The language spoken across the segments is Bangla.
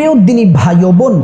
প্রিয় দিনী ভাই বোন,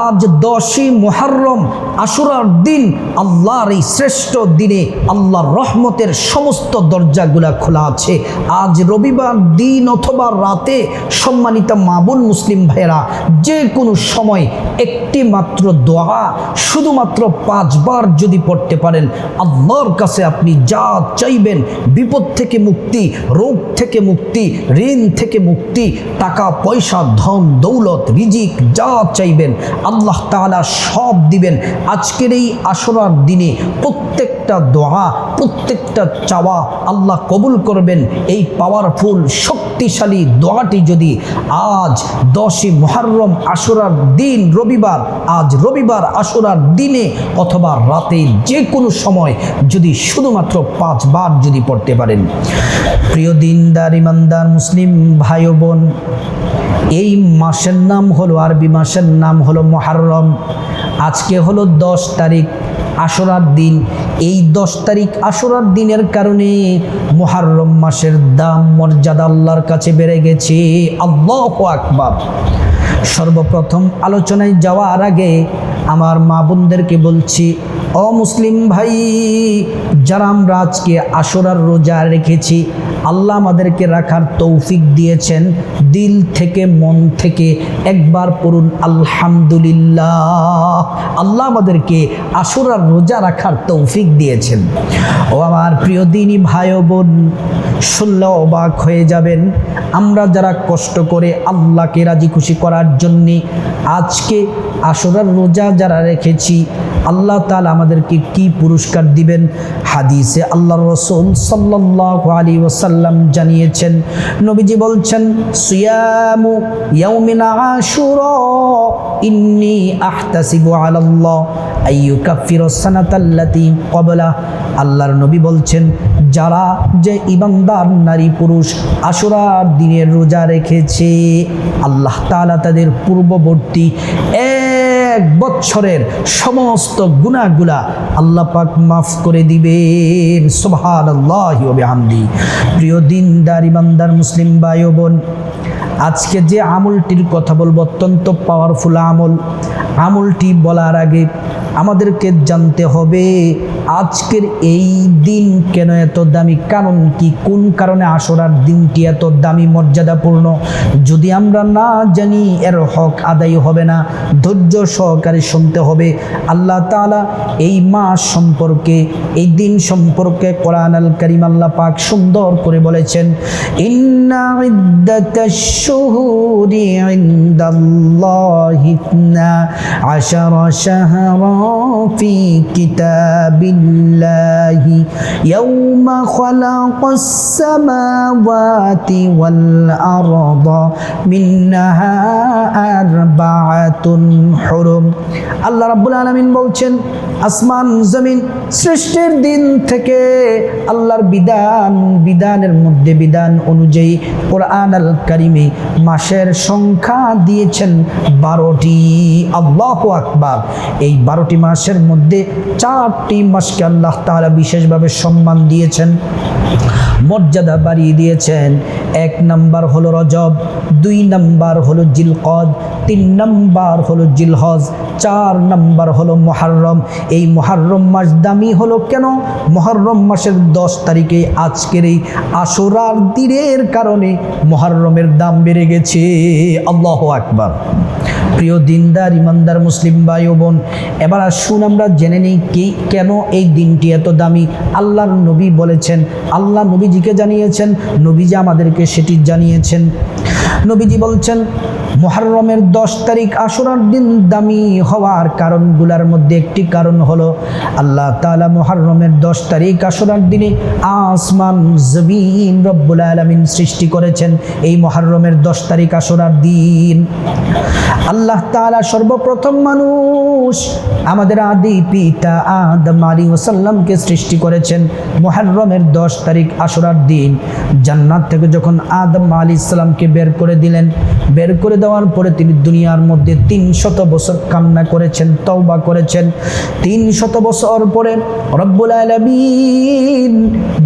আজ দশই মোহারম আশুরার দিন, আল্লাহর এই শ্রেষ্ঠ দিনে আল্লাহর রহমতের সমস্ত দরজাগুলা খোলা আছে। আজ রবিবার দিন অথবা রাতে সম্মানিত মাবুন মুসলিম ভাইয়েরা যে কোনো সময় একটি মাত্র দোয়া শুধুমাত্র পাঁচবার যদি পড়তে পারেন, আল্লাহর কাছে আপনি যা চাইবেন, বিপদ থেকে মুক্তি, রোগ থেকে মুক্তি, ঋণ থেকে মুক্তি, টাকা, পয়সা, ধন, দৌলত রিজিক যা চাইবেন আল্লাহ তাআলা সব দিবেন। আজকের এই আসরার দিনে প্রত্যেকটা দোয়া, প্রত্যেকটা চাওয়া আল্লাহ কবুল করবেন। এই পাওয়ারফুল শক্তিশালী দোয়াটি যদি আজ দশই মহারম আসরার দিন রবিবার, আজ রবিবার আসরার দিনে অথবা রাতে যে কোনো সময় যদি শুধুমাত্র পাঁচবার যদি পড়তে পারেন। প্রিয় দিনদার, ইমানদার, মুসলিম ভাই বোন, এই মাসের নাম হলো আরবি মাসের নাম হলো মহারম আজকে হলো দশ তারিখ আশরার দিন। এই দশ তারিখ আশরার দিনের কারণে মহারম মাসের দাম, মর্যাদা আল্লাহর কাছে বেড়ে গেছে। আল্লাহ আকবার। সর্বপ্রথম আলোচনায় যাওয়ার আগে আমার মা বোনদেরকে বলছি অমুসলিম ভাই, যারা আমরা আজকে রোজা রেখেছি আল্লাহ আমাদেরকে রাখার তৌফিক দিয়েছেন। দিল থেকে মন থেকে একবার পড়ুন, আলহামদুলিল্লাহ। আল্লাহ আমাদেরকে আসুরার রোজা রাখার তৌফিক দিয়েছেন। ও আমার প্রিয় দিনী ভাই বোন শুনলে অবাক হয়ে যাবেন। আমরা যারা কষ্ট করে আল্লাহকে রাজি খুশি করার জন্যে আজকে আসরার রোজা যারা রেখেছি, আল্লাহ তালা আমাদেরকে কি পুরস্কার দিবেন? হাদিসে আল্লাহ রসুল সাল্লাহ আলী ওসাল্লাম জানিয়েছেন, নবীজি বলছেন ইন্নি কাফির আল্লাহর নবী বলছেন, যারা যে ইমানদার নারী পুরুষ আশুরার দিনের রোজা রেখেছে। আল্লাহ তালা তাদের পূর্ববর্তী এক বছরের সমস্ত গুণাগুলা আল্লাহ পাক মাফ করে দিবেন। সোভান আল্লাহ আমদি প্রিয় দিনদার, ইমানদার মুসলিম ভাই বোন আজকে যে আমলটির কথা বলব অত্যন্ত পাওয়ারফুল আমল। আমলটি বলার আগে আমাদেরকে জানতে হবে, আজকের এই দিন কেন এত দামি? কারণ কি? কোন কারণে আসরার দিনটি এত দামি, মর্যাদাপূর্ণ? যদি আমরা না জানি, এর হক আদায় হবে না। ধৈর্য সহকারে শুনতে হবে। আল্লাহ তাআলা এই মাস সম্পর্কে, এই দিন সম্পর্কে কোরআন আল করিম আল্লাহ পাক সুন্দর করে বলেছেন, ইন্না ফি কিতাবিল্লাহি ইয়াউমা খালাকাস সামাওয়াতি ওয়াল আরদা মিনহা আরবাআতুন হুরুম আল্লাহ রাব্বুল আলামিন বলছেন, আসমান, জমিন সৃষ্টির দিন থেকে আল্লাহর বিধান, বিধানের মধ্যে বিধান অনুযায়ী কোরআন আল কারিমে মাসের সংখ্যা দিয়েছেন বারোটি। আল্লাহ আকবার। এই বারোটি মাসের মধ্যে চারটি মাসকে আল্লাহ তাআলা বিশেষভাবে সম্মান দিয়েছেন মর্যাদা বাড়িয়ে দিয়েছেন। এক নাম্বার হলো রজব, দুই নাম্বার হলো জিলকদ, তিন নাম্বার হলো জিলহজ, চার নাম্বার হলো মহারম এই মহারম মাস দামি হলো কেন? মহারম মাসের দশ তারিখে আজকের এই আসরার দিনের কারণে মহারমের দাম বেড়ে গেছে। আল্লাহ আকবার। প্রিয় দিনদার, ইমানদার মুসলিম ভাই ও বোন, এবার আসুন আমরা জেনে নিই কি, কেন এই দিনটি এত দামি? আল্লাহর নবী বলেছেন, আল্লাহ নবীজিকে জানিয়েছেন, নবীজি আমাদেরকে সেটি জানিয়েছেন। নবীজি বলছেন মহারমের দশ তারিখ আসরার দিন দামি হওয়ার কারণগুলোর মধ্যে একটি কারণ হলো আল্লাহ তালা মহারমের দশ তারিখ আসরার দিনে আসমান, জমিন রব্বুল আলমিন সৃষ্টি করেছেন এই মহারমের দশ তারিখ আসরার দিন। আল্লাহ তালা সর্বপ্রথম মানুষ আমাদের আদি পিতা আদম আলী ওসাল্লামকে সৃষ্টি করেছেন মহারমের দশ তারিখ আসরার দিন। জান্নাত থেকে যখন আদম আলী ইসলামকে বের করে দিলেন, বের করে দেওয়া যাওয়ার পরে তিনি দুনিয়ার মধ্যে তিন শত বছর কান্না করেছেন, তওবা করেছেন। তিন শত বছর পরে রব্বুল আলমিন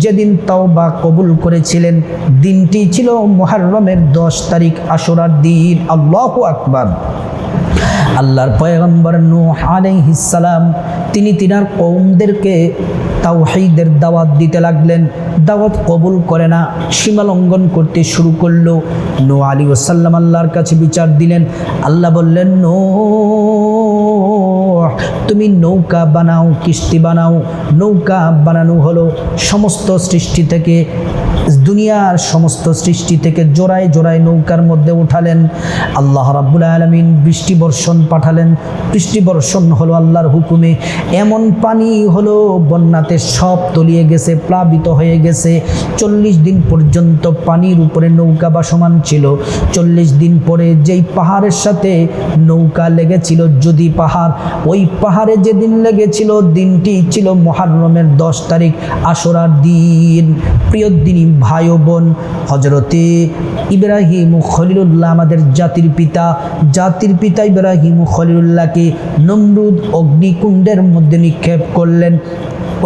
যেদিন তওবা কবুল করেছিলেন, দিনটি ছিল মহারমের দশ তারিখ, আশুরার দিন। আল্লাহ আকবার। আল্লাহর পয়গম্বর নূহ আলাইহিস সালাম, তিনি তিনার কৌমদেরকে তাওহীদের দাওয়াত দিতে লাগলেন। দাওয়াত কবুল করে না, সীমা লঙ্ঘন করতে শুরু করল। নো আলী ওসাল্লাম আল্লাহর কাছে বিচার দিলেন। আল্লাহ বললেন নো তুমি নৌকা বানাও, কিস্তি বানাও। নৌকা বানানো হলো সমস্ত সৃষ্টি থেকে। দুনিয়ার সমস্ত সৃষ্টি থেকে জোড়ায় জোড়ায় নৌকার মধ্যে উঠালেন। আল্লাহ রাব্বুল আলমিন বৃষ্টি বর্ষণ পাঠালেন। বৃষ্টি বর্ষণ হলো আল্লাহর হুকুমে। এমন পানি হলো বন্যাতে সব তলিয়ে গেছে, প্লাবিত হয়ে গেছে। চল্লিশ দিন পর্যন্ত পানির উপরে নৌকা বাসমান ছিল। চল্লিশ দিন পরে যেই পাহাড়ের সাথে নৌকা লেগেছিল, যদি পাহাড়, ওই পাহাড়ে যেদিন লেগেছিল, দিনটি ছিল মহারমের দশ তারিখ, আসরার দিন। প্রিয় দিনী ভাই ও বোন হজরতে ইব্রাহিম খলিলুল্লাহ, আমাদের জাতির পিতা। জাতির পিতা ইব্রাহিম খলিলুল্লাহকে নমরুদ অগ্নিকুণ্ডের মধ্যে নিক্ষেপ করলেন।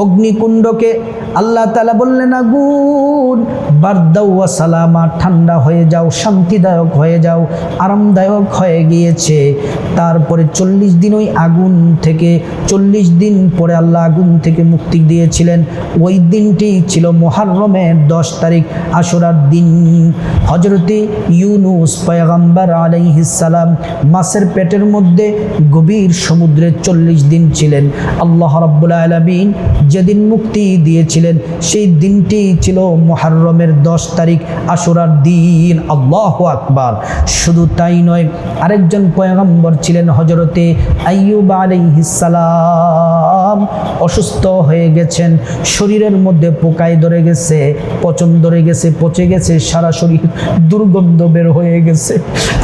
অগ্নিকুণ্ডকে আল্লাহ তালা বললেন, আগুন বারদাউ সালামা, ঠান্ডা হয়ে যাও, শান্তিদায়ক হয়ে যাও, আরামদায়ক হয়ে গিয়েছে। তারপরে চল্লিশ দিন ওই আগুন থেকে, চল্লিশ দিন পরে আল্লাহ আগুন থেকে মুক্তি দিয়েছিলেন। ওই দিনটি ছিল মোহারমের দশ তারিখ আশুরার দিন। হজরতে ইউনুস পয়গম্বর আলাইহিসালাম মাসের পেটের মধ্যে গভীর সমুদ্রে চল্লিশ দিন ছিলেন। আল্লাহ রব্বুল আলমিন যেদিন মুক্তি দিয়েছিলেন, সেই দিনটি ছিল মহারমের দশ তারিখ আসুরার দিন। আল্লাহ আকবার। শুধু তাই নয়, আরেকজন পয়গম্বর ছিলেন হজরতে আইয়ুব আলাইহিসালাম অসুস্থ হয়ে গেছেন। শরীরের মধ্যে পোকায় ধরে গেছে, পচন ধরে গেছে, পচে গেছে, সারা শরীর দুর্গন্ধ বের হয়ে গেছে।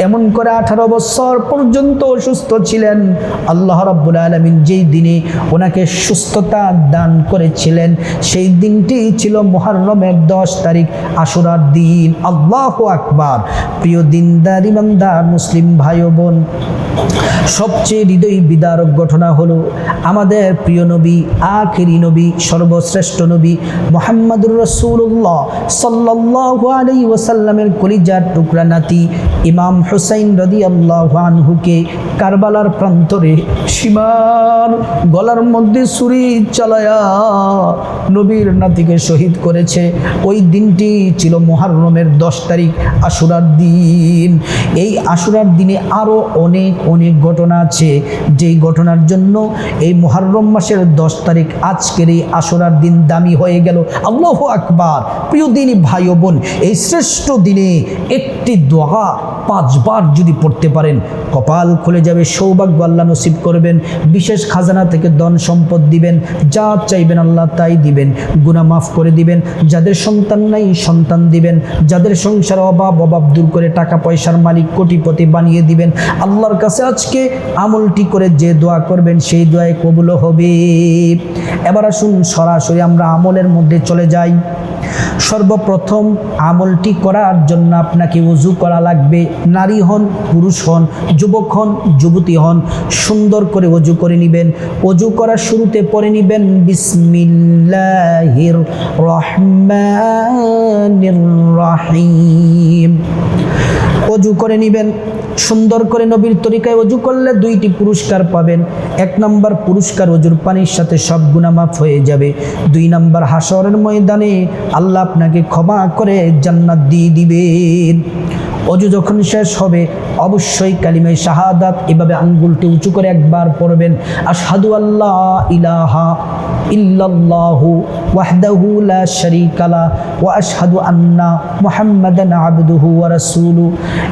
এমন করে আঠারো বছর পর্যন্ত অসুস্থ ছিলেন। আল্লাহ রাব্বুল আলমিন যেই দিনে ওনাকে সুস্থতা দান করেছিলেন, সেই দিনটি ছিল মোহারমের দশ তারিখ আশুরার দিন। আল্লাহ আকবার। প্রিয় দিনদার, ইমানদার, মুসলিম ভাই বোন সবচেয়ে হৃদয় বিদারক ঘটনা হলো আমাদের প্রিয় নবী, আখেরি নবী, সর্বশ্রেষ্ঠ নবী মোহাম্মদুর রসুল্লাহ সাল্লাহ আলী ওসাল্লামের কলিজার টুকরা নাতি ইমাম হুসাইন রদি আল্লাহ আনহুকে কারবালার প্রান্তরে সীমার গলার মধ্যে ছুরি চালায়া নবীর নাতিকে শহীদ করেছে। ওই দিনটি ছিল মোহারমের দশ তারিখ আশুরার দিন। এই আশুরার দিনে আরও অনেক অনেক ঘটনা আছে। যেই ঘটনার জন্য এই মোহারম মাসের দশ তারিখ আজকের এই আশুরার দিন দামি হয়ে গেল। আল্লাহ আকবার। প্রিয় দিনই ভাই বোন, এই শ্রেষ্ঠ দিনে একটি দোয়া পাঁচবার যদি পড়তে পারেন, কপাল খুলে যাবে, সৌভাগ্য আল্লাহ নসিব করবেন, বিশেষ খাজানা থেকে ধন সম্পদ দিবেন, যা চাইবেন আল্লাহ তাই দিবেন, গুনাহ মাফ করে দিবেন, যাদের সন্তান নাই সন্তান দিবেন, যাদের সংসার অভাব অভাব দূর করে টাকা পয়সার মালিক কোটিপতি বানিয়ে দিবেন, আল্লাহর কাছে আজকে আমলটি করে যে দোয়া করবেন, সেই দোয়ায় কবুল হবে। এবার আসুন সরাসরি আমরা আমলের মধ্যে চলে যাই। সর্বপ্রথম আমলটি করার জন্য আপনাকে উজু করা লাগবে। নারী হন, পুরুষ হন, যুবক হন, যুবতী হন, সুন্দর করে অজু করে নেবেন। অজু করার শুরুতে পড়ে নেবেন, বিসমিল্লাহির রহমানির রহিম। অজু করে নেবেন, সুন্দর করে নবীর তরিকায় অজু করলে দুইটি পুরস্কার পাবেন। এক নম্বর পুরস্কার অজুর পানির সাথে সব গুণামাফ হয়ে যাবে। দুই নম্বর হাসরের ময়দানে আল্লাহ আপনাকে ক্ষমা করে জান্নাত দিয়ে দিবেন। অজু যখন শেষ হবে, অবশ্যই কালিমায় শাহাদাত এভাবে আঙ্গুলটি উঁচু করে একবার পড়বেন। আশহাদু আল্লাহ ইলাহা ইল্লাল্লাহু ওয়াহদাহু লা শারীকা লা ওয়া আশহাদু আন্না মুহাম্মাদান আবদুহু ওয়া রাসূলু।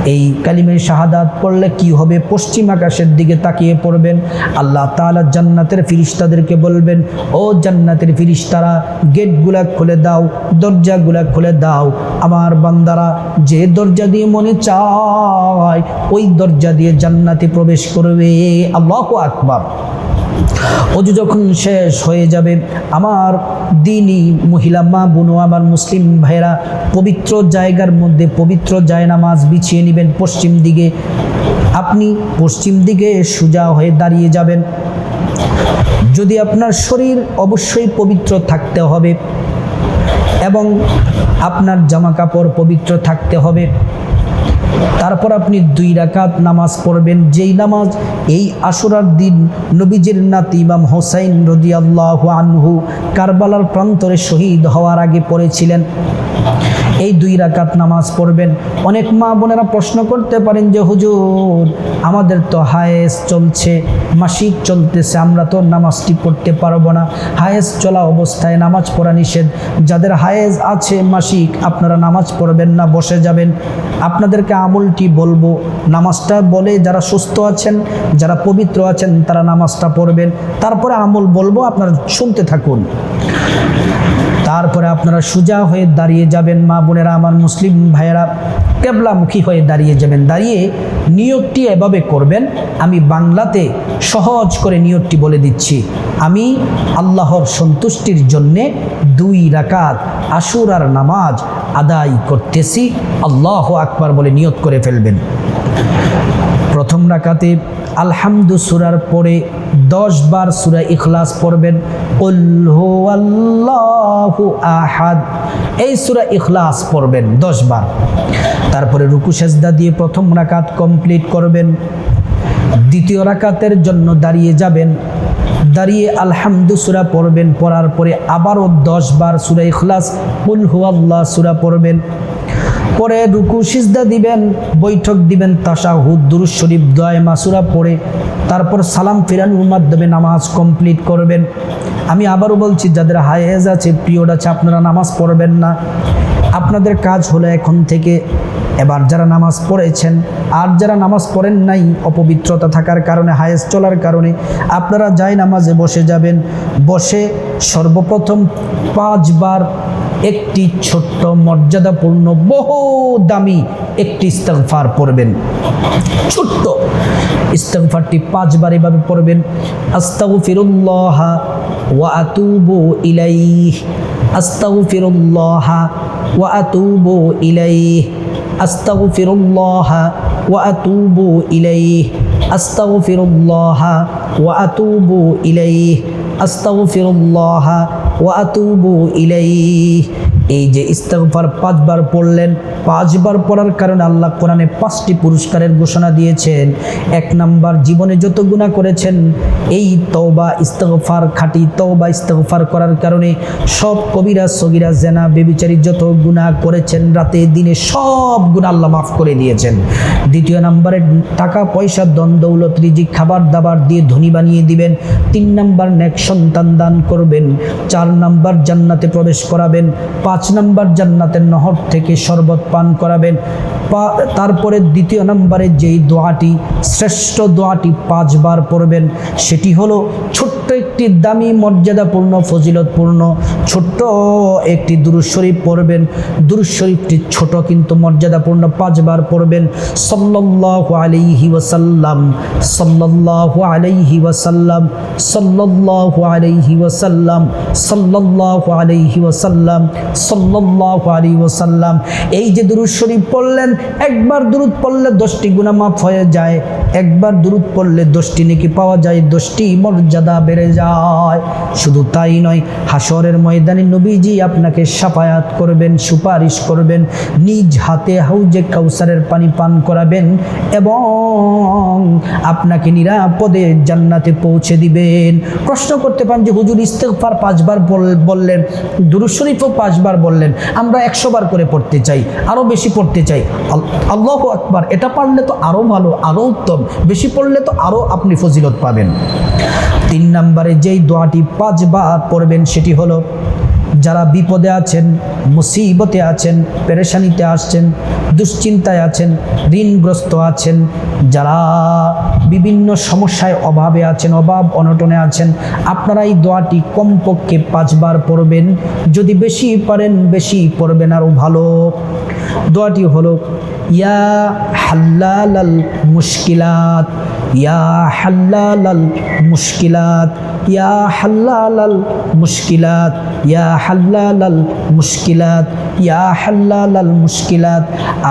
এই কালিমায় শাহাদাত পড়লে কি হবে? পশ্চিম আকাশের দিকে তাকিয়ে পড়বেন। আল্লাহ তাআলা জান্নাতের ফিরিস্তাদেরকে বলবেন, ও জান্নাতের ফিরিস্তারা, গেটগুলা খুলে দাও, দরজাগুলা খুলে দাও। আমার বান্দারা, যে দরজা দিয়ে মনে চায়, ওই দরজা দিয়ে জান্নাতে প্রবেশ করবে। আল্লাহ আকবার। অজু যখন শেষ হয়ে যাবে, আমার দিনই মহিলা, মা, বোনো আমার মুসলিম ভাইরা পবিত্র জায়গার মধ্যে পবিত্র জায়নামাজ বিছিয়ে নেবেন। পশ্চিম দিকে আপনি পশ্চিম দিকে সোজা হয়ে দাঁড়িয়ে যাবেন। যদি আপনার শরীর অবশ্যই পবিত্র থাকতে হবে এবং আপনার জামা কাপড় পবিত্র থাকতে হবে। তারপর আপনি দুই রাকাত নামাজ পড়বেন। যেই নামাজ, এই আশুরার দিন নবীজির নাতি ইমাম হোসাইন রদিয়াল্লাহ আনহু কারবালার প্রান্তরে শহীদ হওয়ার আগে পড়েছিলেন। এই দুই রাকাত নামাজ পড়বেন। অনেক মা বোনেরা প্রশ্ন করতে পারেন যে, হুজুর, আমাদের তো হায়েস চলছে, মাসিক চলতেছে, আমরা তো নামাজটি পড়তে পারব না। হায়েস চলা অবস্থায় নামাজ পড়া নিষেধ। যাদের হায়েজ আছে মাসিক, আপনারা নামাজ পড়বেন না, বসে যাবেন। আপনাদেরকে আমলটি বলব, নামাজটা বলে যারা সুস্থ আছেন, যারা পবিত্র আছেন, তারা নামাজটা পড়বেন। তারপরে আমল বলব, আপনারা শুনতে থাকুন। তারপরে আপনারা সোজা হয়ে দাঁড়িয়ে যাবেন মা বোনেরা, আমার মুসলিম ভাইয়েরা, কেবলামুখী হয়ে দাঁড়িয়ে যাবেন। দাঁড়িয়ে নিয়োগটি এভাবে করবেন, আমি বাংলাতে সহজ করে নিয়োগটি বলে দিচ্ছি। আমি আল্লাহর সন্তুষ্টির জন্যে দুই রাকাত আশুরার নামাজ আদায় করতেছি। আল্লাহ আকবার বলে নিয়ত করে ফেলবেন। প্রথম রাকাতে আলহামদু সুরার পরে দশ বার সুরা ইখলাস পড়বেন। আহাদ। এই সুরা ইখলাস পড়বেন দশ বার। তারপরে রুকু সেজদা দিয়ে প্রথম রাকাত কমপ্লিট করবেন। দ্বিতীয় রাকাতের জন্য দাঁড়িয়ে যাবেন। দাঁড়িয়ে আলহামদু সুরা পড়বেন, পড়ার পরে আবারও দশ বার সুরা ইখলাস উল্হু আল্লাহ সুরা পড়বেন। পরে রুকু সিজদা দিবেন, বৈঠক দিবেন, তাশাহুদ দুরুজ শরীফ, দয় মাসুরা পড়ে, তারপর সালাম ফিরানোর মাধ্যমে নামাজ কমপ্লিট করবেন। আমি আবারও বলছি, যাদের হায়েজ আছে পিরিয়ড আছে, আপনারা নামাজ পড়বেন না। আপনাদের কাজ হলো এখন থেকে, এবার যারা নামাজ পড়েছেন, আর যারা নামাজ পড়েন নাই, অপবিত্রতা থাকার কারণে হায়েস চলার কারণে, আপনারা যাই নামাজে বসে যাবেন, বসে সর্বপ্রথম পাঁচবার একটি ছোট্ট মর্যাদাপূর্ণ বহু দামি একটি ইস্তেগফার পড়বেন। ছোট্ট ইস্তেগফারটি পাঁচবার এভাবে পড়বেন। আস্তাগফিরুল্লাহ ওয়া আতুবু ইলাইহ। আস্তাগফিরুল্লাহ ওয়া আতুবু ইলাইহ। ওয়া আতুবু ইলাইহ। আস্তাগফিরুল্লাহ ওয়া আতুবু ইলাইহ। আস্তাগফিরুল্লাহ ওয়া আতুবু ইলাইহ এই যে ইস্তেগফার পাঁচবার পড়লেন, পাঁচবার পড়ার কারণে আল্লাহ কোরআনে পাঁচটি পুরস্কারের ঘোষণা দিয়েছেন। এক নাম্বার, জীবনে যত গুণা করেছেন, এই তওবা ইস্তফার খাঁটি তওবা, ইস্তেগফার করার কারণে সব কবিরা, সগিরা, জেনা, বেবিচারী যত গুণা করেছেন, রাতে দিনে সব গুণা আল্লাহ মাফ করে দিয়েছেন। দ্বিতীয় নাম্বারে, টাকা, পয়সা দন দৌলত, রিজিক, খাবার, দাবার দিয়ে ধনী বানিয়ে দিবেন। তিন নাম্বার, নেক সন্তান দান করবেন। চার নাম্বার, জান্নাতে প্রবেশ করাবেন। পাঁচ নাম্বার জান্নাতের নহর থেকে শরবত পান করাবেন। তারপরে দ্বিতীয় নম্বরে যেই দোয়াটি, শ্রেষ্ঠ দোয়াটি পাঁচবার পড়বেন, সেটি হলো ছোট্ট একটি দামি, মর্যাদাপূর্ণ, ফজিলতপূর্ণ, ছোট্ট একটি দুরুজ শরীফ পড়বেন। দুরুজ শরীফটি ছোট কিন্তু মর্যাদাপূর্ণ পাঁচবার পড়বেন। সাল্লাল্লাহু আলাইহি ওয়াসাল্লাম, সাল্লাল্লাহু আলাইহি ওয়াসাল্লাম, সাল্লাল্লাহু আলাইহি ওয়াসাল্লাম, সাল্লাল্লাহু আলাইহি ওয়াসাল্লাম ওয়াসাল্লাম, এই যে দুরুদ শরীফ পড়লেন, একবার দুরুদ পড়লে দশটি গুনাহ মাফ হয়ে যায়, একবার দুরুদ পড়লে দশটি নাকি পাওয়া যায়, দশটি মর্যাদা বেড়ে যায়। শুধু তাই নয় হাসরের ময়দানে নবীজি আপনাকে সাফায়াত করবেন, সুপারিশ করবেন, নিজ হাতে হাউজে কাউসারের পানি পান করাবেন এবং আপনাকে নিরাপদে জান্নাতে পৌঁছে দিবেন। প্রশ্ন করতে পারেন যে, হুজুর ইস্তেগফার পাঁচবার বল- বললেন, দুরুদ শরীফও পাঁচবার বললেন, আমরা একশো বার করে পড়তে চাই আরও বেশি পড়তে চাই। আল্লাহ আকবার, এটা পারলে তো আরও ভালো আরও উত্তম, বেশি পড়লে তো আরও আপনি ফজিলত পাবেন। তিন নম্বরে যেই দোয়াটি পাঁচবার পড়বেন সেটি হলো যারা বিপদে আছেন, মুসিবতে আছেন, পেরেশানিতে আসছেন, দুশ্চিন্তায় আছেন, ঋণগ্রস্ত আছেন, যারা বিভিন্ন সমস্যায় অভাবে আছেন, অভাব অনটনে আছেন, আপনারা এই দোয়াটি কমপক্ষে পাঁচবার পড়বেন। যদি বেশি পারেন, বেশি পড়বেন, আরও ভালো। দোয়াটি হলো, ইয়া হাল্লাল মুশকিলাত, ইয়া হাল্লাল মুশকিলাত। ইয়া হাল্লাল আল মুশকিলাত, ইয়া হাল্লাল আল মুশকিলাত, ইয়া হাল্লাল আল মুশকিলাত।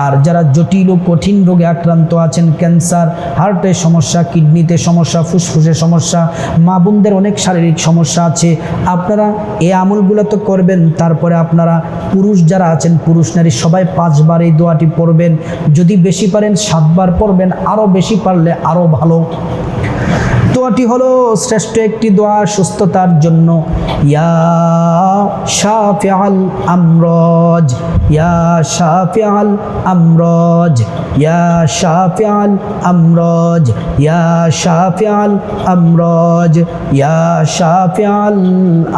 আর যারা জটিল ও কঠিন রোগে আক্রান্ত আছেন, ক্যান্সার, হার্টের সমস্যা, কিডনিতে সমস্যা, ফুসফুসের সমস্যা, মা বোনদের অনেক শারীরিক সমস্যা আছে, আপনারা এই আমলগুলো তো করবেন, তারপরে আপনারা পুরুষ যারা আছেন, পুরুষ নারী সবাই পাঁচবার এই দোয়াটি পড়বেন। যদি বেশি পারেন, সাতবার পড়বেন আরও বেশি পারলে আরও ভালো। দোয়াটি হলো শ্রেষ্ঠ একটি দোয়া সুস্থতার জন্য। ইয়া শাফিআল আমরজ, ইয়া শাফিআল আমরজ, ইয়া শাফিআল আমরজ, ইয়া শাফিআল আমরজ, ইয়া শাফিআল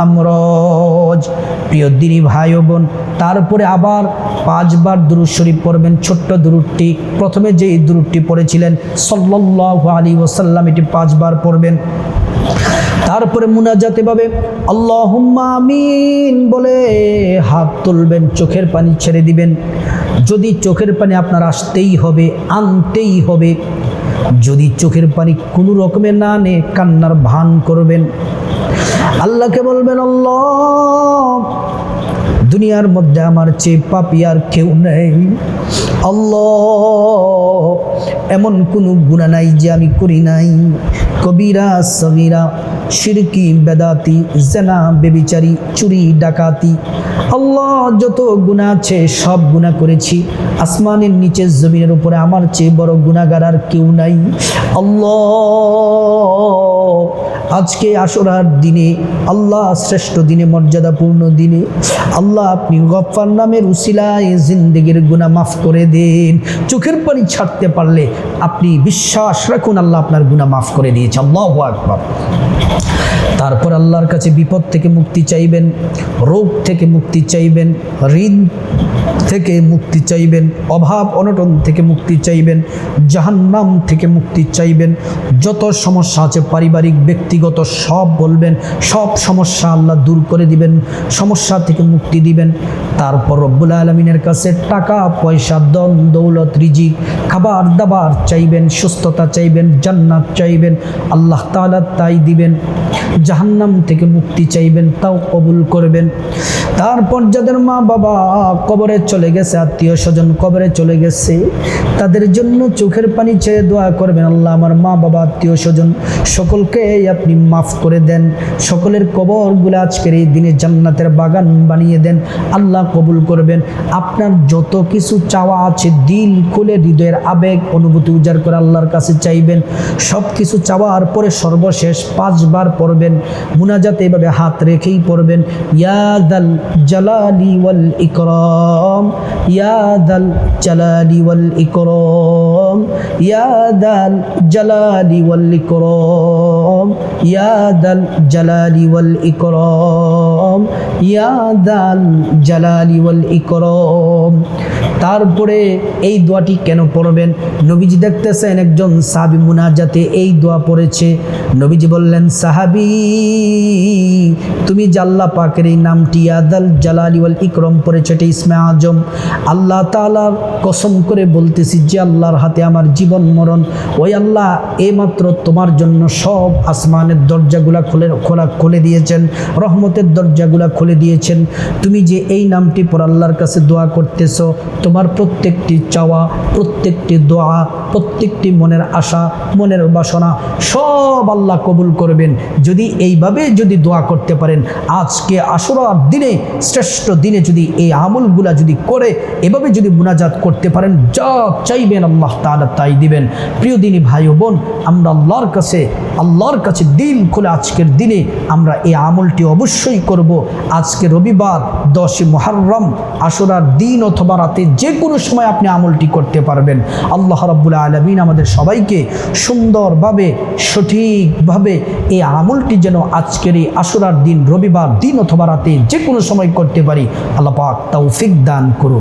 আমরজ। প্রিয় দিনী ভাই বোন, তারপরে আবার পাঁচবার দুরুদ শরীফ পড়বেন, ছোট্ট দুরুদটি। প্রথমে যে দুরুদটি পড়েছিলেন, সাল্লাল্লাহু আলী ওসাল্লাম এটি পাঁচবার পড়বেন। তারপরে মুনাজাতে পাবে আল্লাহুম্মা আমিন বলে হাত তুলবেন, চোখের পানি ছেড়ে দিবেন। যদি চোখের পানি আপনার আসতেই হবে, আনতেই হবে, যদি চোখের পানি কোনো রকমে না নে কান্নার ভান করবেন। আল্লাহকে বলবেন, আল্লাহ দুনিয়ার মধ্যে আমার চেয়ে পাপি আর কেউ নেই। আল্লাহ, এমন কোনো গুণা নাই যে আমি করি নাই। কবিরা সবিরা সিরকি, বেদাতি, জেনা, বেবিচারি, চুরি, ডাকাতি। আল্লাহ, যত গুণা আছে সব গুণা করেছি। আসমানের নিচে জমিনের উপরে আমার চেয়ে বড় গুণাগার আর কেউ নাই। আল্লাহ, আজকে আসরার দিনে, আল্লাহ শ্রেষ্ঠ দিনে, মর্যাদাপূর্ণ দিনে, আল্লাহ আপনি গফার নামের উসিলায় জিন্দগির গুণা মাফ করে দেন। চোখের পানি ছাড়তে পারলে আপনি বিশ্বাস রাখুন আল্লাহ আপনার গুণা মাফ করে দিয়েছে। আল্লাহ আকবর। তারপর আল্লাহর কাছে বিপদ থেকে মুক্তি চাইবেন, রোগ থেকে মুক্তি চাইবেন ঋণ থেকে মুক্তি চাইবেন, অভাব অনটন থেকে মুক্তি চাইবেন, জাহান্নাম থেকে মুক্তি চাইবেন। যত সমস্যা আছে পারিবারিক, ব্যক্তিগত, সব বলবেন, সব সমস্যা আল্লাহ দূর করে দিবেন, সমস্যা থেকে মুক্তি দিবেন। তারপর রব্বুল আলমিনের কাছে টাকা, পয়সা দন দৌলত, রিজিক, খাবার, দাবার চাইবেন, সুস্থতা চাইবেন, জান্নাত চাইবেন, আল্লাহ তাআলা তাই দিবেন। জাহান্নাম থেকে মুক্তি চাইবেন, তাও কবুল করবেন। তারপর যাদের মা বাবা কবরে চলে গেছে, আত্মীয় স্বজন কবরে চলে গেছে, তাদের জন্য চোখের পানি চেয়ে দোয়া করবেন আল্লাহ, আমার মা বাবা, আত্মীয় স্বজন, সকলকে আপনি মাফ করে দেন। সকলের কবরগুলো আজকের এই দিনে জান্নাতের বাগান বানিয়ে দেন, আল্লাহ কবুল করবেন। আপনার যত কিছু চাওয়া আছে, দিল খুলে হৃদয়ের আবেগ, অনুভূতি উজাড় করে আল্লাহর কাছে চাইবেন। সব কিছু চাওয়ার পরে সর্বশেষ পাঁচবার পড়বেন, মুনাজাতে এভাবে হাত রেখেই পড়বেন। ইয়াদাল জালালি ওয়াল ইকরাম। ইয়াদাল জালালি ওয়াল ইকরাম ইয়াদাল জালালি ওয়াল ইয়াদাল জালালি ইকরাম ইয়াদাল জালালি ইকরাম। তারপরে এই দোয়াটি কেন পড়বেন? নবীজি দেখতেছেন একজন সাহাবি মুনাজাতে এই দোয়া পড়েছে। নবীজি বললেন, সাহাবি, তুমি জাল্লা পাকের এই নামটি ইয়াদাল জালালি ওয়াল ইকরম পড়েছে, এটা ইসমে আজম। আল্লাহ তাআলার কসম করে বলতেছি, যে আল্লাহর হাতে আমার জীবন মরণ, ওই আল্লাহ এইমাত্র তোমার জন্য সব আসমানের দরজাগুলা খুলে খোলা খুলে দিয়েছেন, রহমতের দরজাগুলা খুলে দিয়েছেন। তুমি যে এই নামটি পর আল্লাহর কাছে দোয়া করতেছো, তোমার প্রত্যেকটি চাওয়া, প্রত্যেকটি দোয়া, প্রত্যেকটি মনের আশা, মনের বাসনা সব আল্লাহ কবুল করবেন। যদি এইভাবে যদি দোয়া করতে পারেন, আজকে আসরার দিনে, শ্রেষ্ঠ দিনে যদি এই আমলগুলা যদি করে, এভাবে যদি মুনাজাত করতে পারেন, যা চাইবেন আল্লাহ তাআলা তাই দিবেন। প্রিয় দিনী ভাই বোন, আমরা আল্লাহর কাছে আল্লাহর কাছে দিল খুলে আজকের দিনে আমরা এই আমলটি অবশ্যই করব। আজকে রবিবার, দশই মহারম আসরার দিন অথবা রাতে যে কোনো সময় আপনি আমলটি করতে পারবেন। আল্লাহ রাব্বুল আলমিন আমাদের সবাইকে সুন্দরভাবে, সঠিকভাবে এই আমলটি যেন আজকের এই আসরার দিন, রবিবার দিন অথবা রাতে যে কোনো সময় করতে পারি। আল্লাহ পাক তৌফিক দান করুন